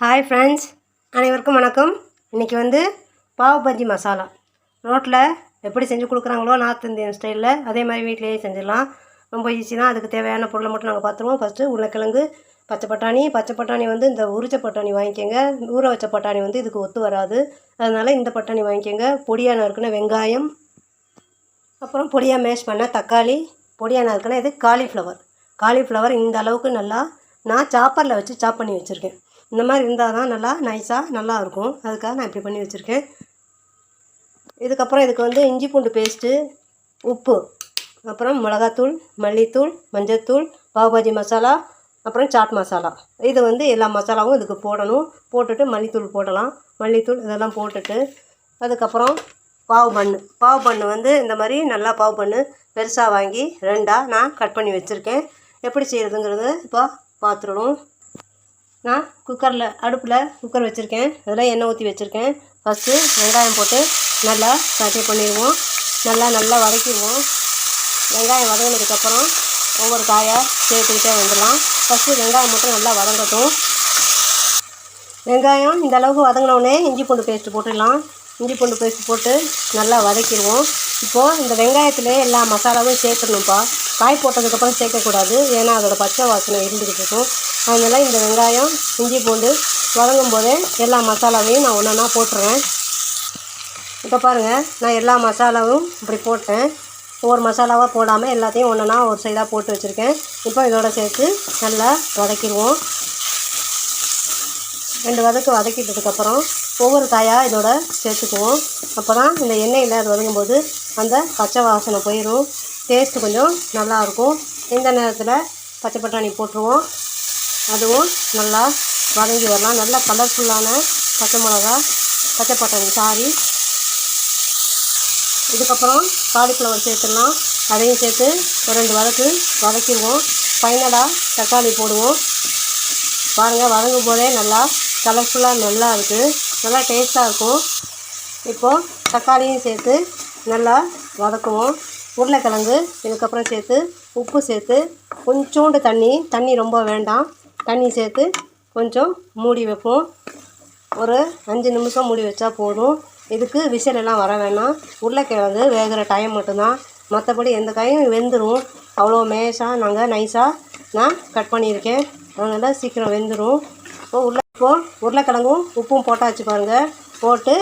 Hi friends அனைவருக்கும் வணக்கம். இன்றைக்கி வந்து பாவ் பஜ்ஜி மசாலா. ரோட்டில் எப்படி செஞ்சு கொடுக்குறாங்களோ நார்த் இந்தியன் ஸ்டைலில் அதே மாதிரி வீட்டிலேயே செஞ்சிடலாம். ரொம்ப ஈஸி தான். அதுக்கு தேவையான பொருளை மட்டும் நாங்கள் பார்த்துருவோம் ஃபஸ்ட்டு உருளைக்கிழங்கு பச்சை பட்டாணி. பச்சை பட்டாணி வந்து இந்த உரிச்ச பட்டாணி வாங்கிக்கோங்க. ஊற வச்ச பட்டாணி வந்து இதுக்கு ஒத்து வராது. அதனால் இந்த பட்டாணி வாங்கிக்கோங்க. பொடியாக நறுக்குன வெங்காயம் அப்புறம் பொடியாக மேஷ் பண்ண தக்காளி பொடியாக நறுக்குன இது காலிஃப்ளவர் காலிஃப்ளவர் இந்த அளவுக்கு நல்லா நான் சாப்பரில் வச்சு சாப் பண்ணி வச்சுருக்கேன். இந்த மாதிரி இருந்தால் தான் நல்லா நைஸாக நல்லா இருக்கும் அதுக்காக நான் இப்படி பண்ணி வச்சுருக்கேன். இதுக்கப்புறம் இதுக்கு வந்து இஞ்சி பூண்டு பேஸ்ட்டு உப்பு அப்புறம் மிளகாத்தூள் மல்லித்தூள் மஞ்சத்தூள் பாவுபாஜி மசாலா அப்புறம் சாட் மசாலா. இது வந்து எல்லா மசாலாவும் இதுக்கு போடணும். போட்டுட்டு மல்லித்தூள் போடலாம். மல்லித்தூள் இதெல்லாம் போட்டுட்டு அதுக்கப்புறம் பாவு பண்ணு. பாவு பண்ணு வந்து இந்த மாதிரி நல்லா பாவு பண்ணு. பெருசாக வாங்கி ரெண்டாக நான் கட் பண்ணி வச்சுருக்கேன். எப்படி செய்கிறதுங்கிறது இப்போ பார்த்துடணும். நான் குக்கரில் அடுப்பில் குக்கர் வச்சுருக்கேன். அதில் எண்ணெய் ஊற்றி வச்சுருக்கேன். ஃபஸ்ட்டு வெங்காயம் போட்டு நல்லா சாட்டே பண்ணிடுவோம். நல்லா நல்லா வதக்கிடுவோம். வெங்காயம் வதங்கினதுக்கப்புறம் ஒவ்வொரு காயாக சேர்த்துக்கிட்டே வந்துடலாம். ஃபஸ்ட்டு வெங்காயம் மட்டும் நல்லா வதங்கட்டும். வெங்காயம் இந்த அளவுக்கு வதங்கினோடனே இஞ்சி பூண்டு பேஸ்ட்டு போட்டுடலாம். இஞ்சி பூண்டு பேஸ்ட் போட்டு நல்லா வதக்கிடுவோம். இப்போது இந்த வெங்காயத்திலே எல்லா மசாலாவும் சேர்த்துடணும்ப்பா. காய் போட்டதுக்கப்புறம் சேர்க்கக்கூடாது. ஏன்னா அதோடய பச்சை வாசனை இருந்துக்கிட்டு இருக்கும். அதனால் இந்த வெங்காயம் இஞ்சி பூண்டு வதங்கும் போதே எல்லா மசாலாவையும் நான் ஒன்றா போட்டுருவேன். இப்போ பாருங்கள் நான் எல்லா மசாலாவும் இப்படி போட்டேன். ஒவ்வொரு மசாலாவாக போடாமல் எல்லாத்தையும் ஒன்றா ஒரு சைடாக போட்டு வச்சுருக்கேன். இப்போ இதோட சேர்த்து நல்லா வதக்கிடுவோம். ரெண்டு வதக்கு வதக்கிட்டதுக்கப்புறம் ஒவ்வொரு காயாக இதோட சேர்த்துக்குவோம். அப்போ தான் இந்த எண்ணெயில் அது வதங்கும்போது அந்த பச்சை வாசனை போயிடும் டேஸ்ட்டு கொஞ்சம் நல்லாயிருக்கும் இந்த நேரத்தில் பச்சை பட்டாணி போட்டுருவோம். அதுவும் நல்லா வதங்கி வரலாம். நல்லா கலர்ஃபுல்லான பச்சை மிளகா பச்சை பட்டாணி சாரி. இதுக்கப்புறம் காலிஃப்ளவர் சேர்த்துடலாம். அதையும் சேர்த்து ஒரு ரெண்டு வதக்கு வதக்கிடுவோம். ஃபைனலாக தக்காளி போடுவோம். பாருங்கள் வதங்கும் போதே நல்லா கலர்ஃபுல்லாக நல்லா இருக்குது நல்லா டேஸ்ட்டாக இருக்கும். இப்போது தக்காளியும் சேர்த்து நல்லா வதக்குவோம். உருளைக்கிழங்கு இதுக்கப்புறம் சேர்த்து உப்பு சேர்த்து கொஞ்சோண்டு தண்ணி. தண்ணி ரொம்ப வேண்டாம். தண்ணி சேர்த்து கொஞ்சம் மூடி வைப்போம். ஒரு அஞ்சு நிமிஷம் மூடி வச்சா போதும். இதுக்கு விசலெல்லாம் வர வேணாம். உருளைக்கிழங்கு வேகிற டைம் மட்டும்தான். மற்றபடி எந்த காயும் வெந்துடும் அவ்வளோ மேஷாக நாங்கள் நைஸாக நான் கட் பண்ணியிருக்கேன். அதனால் சீக்கிரம் வெந்துடும் இப்போ உருளை இப்போது உருளைக்கிழங்கும் உப்பும் போட்டாச்சு பாருங்கள் போட்டு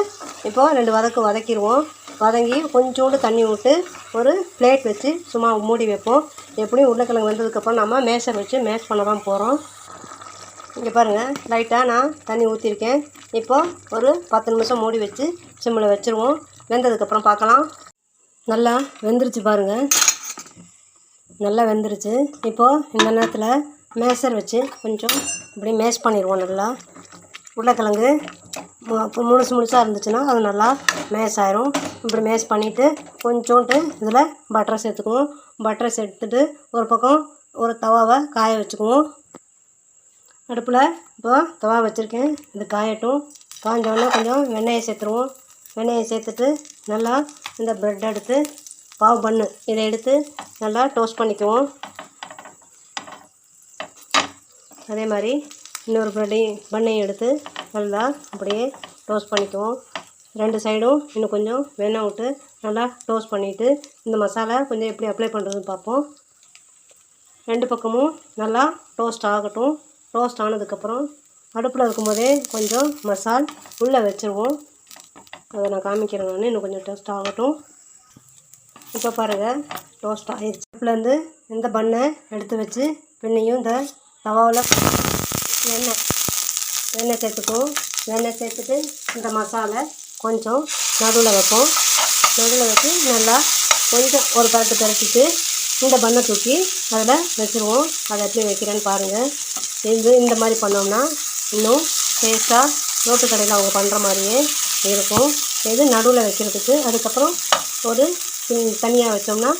இப்போது ரெண்டு வதக்கு வதக்கிடுவோம். வதங்கி கொஞ்சோண்டு தண்ணி விட்டு ஒரு பிளேட் வச்சு சும்மா மூடி வைப்போம். எப்படியும் உருளைக்கிழங்கு வெந்ததுக்கப்புறம் நம்ம மேஷை வச்சு மேஷ் பண்ண தான் போகிறோம் இங்கே பாருங்கள் லைட்டாக நான் தண்ணி ஊற்றிருக்கேன் இப்போது ஒரு பத்து நிமிஷம் மூடி வச்சு சிம்மில் வச்சுருவோம். வெந்ததுக்கப்புறம் பார்க்கலாம். நல்லா வெந்துருச்சு பாருங்கள் நல்லா வெந்துருச்சு. இப்போது இந்த நேரத்தில் மேசர் வச்சு கொஞ்சம் இப்படி மேஷ் பண்ணிடுவோம் நல்லா. உருளைக்கிழங்கு இப்போ முழுசு முழுசாக இருந்துச்சுன்னா அது நல்லா மேஷ் ஆயிரும். இப்படி மேஷ் பண்ணிவிட்டு கொஞ்சோண்டு இதில் பட்டரை சேர்த்துக்குவோம். பட்டரை சேர்த்துட்டு ஒரு பக்கம் ஒரு தவாவை காய வச்சுக்குவோம். அடுப்பில் இப்போ தவா வச்சுருக்கேன். இது காயட்டும். காஞ்சோடனே கொஞ்சம் வெண்ணெயை சேர்த்துருவோம். வெண்ணெயை சேர்த்துட்டு நல்லா இந்த ப்ரெட் எடுத்து பாவு பண்ணு. இதை எடுத்து நல்லா டோஸ்ட் பண்ணிக்குவோம். அதே மாதிரி இன்னொரு ப்ரெட்டையும் பண்ணையும் எடுத்து நல்லா அப்படியே டோஸ்ட் பண்ணிக்குவோம். ரெண்டு சைடும் இன்னும் கொஞ்சம் வெண்ணெய் விட்டு நல்லா டோஸ்ட் பண்ணிவிட்டு இந்த மசாலா கொஞ்சம் எப்படி அப்ளை பண்ணுறதுன்னு பார்ப்போம். ரெண்டு பக்கமும் நல்லா டோஸ்ட் ஆகட்டும். டோஸ்ட் ஆனதுக்கப்புறம் அடுப்பில் இருக்கும்போதே கொஞ்சம் மசால் உள்ளே வச்சுருவோம். அதை நான் காமிக்கிறேன் நான். இன்னும் கொஞ்சம் டோஸ்ட் ஆகட்டும். இப்போ பாருங்கள் டோஸ்ட் ஆகிடுச்சு அடுப்புலேருந்து இந்த பண்ணை எடுத்து வச்சு பின்னையும் இந்த தவாவில் எண்ணெய் எண்ணெய் சேர்த்துக்குவோம். எண்ணெய் சேர்த்துட்டு இந்த மசாலை கொஞ்சம் நடுவில் வைப்போம். நடுவில் வச்சு நல்லா கொஞ்சம் ஒரு பரட்டு பரட்டிட்டு இந்த பண்ணை தூக்கி அதில் வச்சுருவோம். அதை எப்படி வைக்கிறேன்னு பாருங்கள் இது இந்த மாதிரி பண்ணோம்னா இன்னும் டேஸ்ட்டாக ரோட்டு கடையில் அவங்க பண்ணுற மாதிரியே இருக்கும். இது நடுவில் வைக்கிறதுக்கு அதுக்கப்புறம் ஒரு தனியாக வச்சோம்னா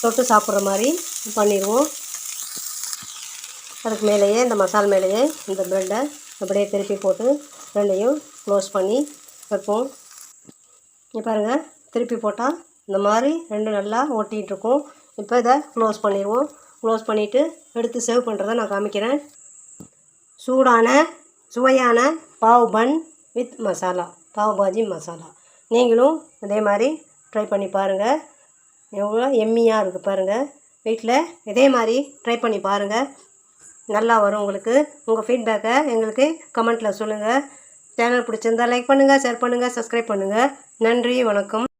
தொட்டு சாப்பிட்ற மாதிரி பண்ணிடுவோம். அதுக்கு மேலேயே இந்த மசால் மேலேயே இந்த ப்ரெட்டை அப்படியே திருப்பி போட்டு ரெண்டையும் க்ளோஸ் பண்ணி வைப்போம். இப்போ பாருங்கள் திருப்பி போட்டால் இந்த மாதிரி ரெண்டு நல்லா ஒட்டிகிட்டு இருக்கும். இப்போ இதை க்ளோஸ் பண்ணிடுவோம். க்ளோஸ் பண்ணிவிட்டு எடுத்து சேவ் பண்ணுறதை நான் காமிக்கிறேன். சூடான சுவையான பாவ் பன் வித் மசாலா பாவ் பாஜி மசாலா நீங்களும் இதே மாதிரி ட்ரை பண்ணி பாருங்கள் எவ்வளோ எம்மியாக இருக்குது பாருங்கள் வீட்டில் இதே மாதிரி ட்ரை பண்ணி பாருங்கள் நல்லா வரும் உங்களுக்கு. உங்கள் ஃபீட்பேக்கை எங்களுக்கு கமெண்ட்டில் சொல்லுங்கள் சேனல் பிடிச்சிருந்தா லைக் பண்ணுங்கள் ஷேர் பண்ணுங்கள் சப்ஸ்கிரைப் பண்ணுங்கள் நன்றி வணக்கம்.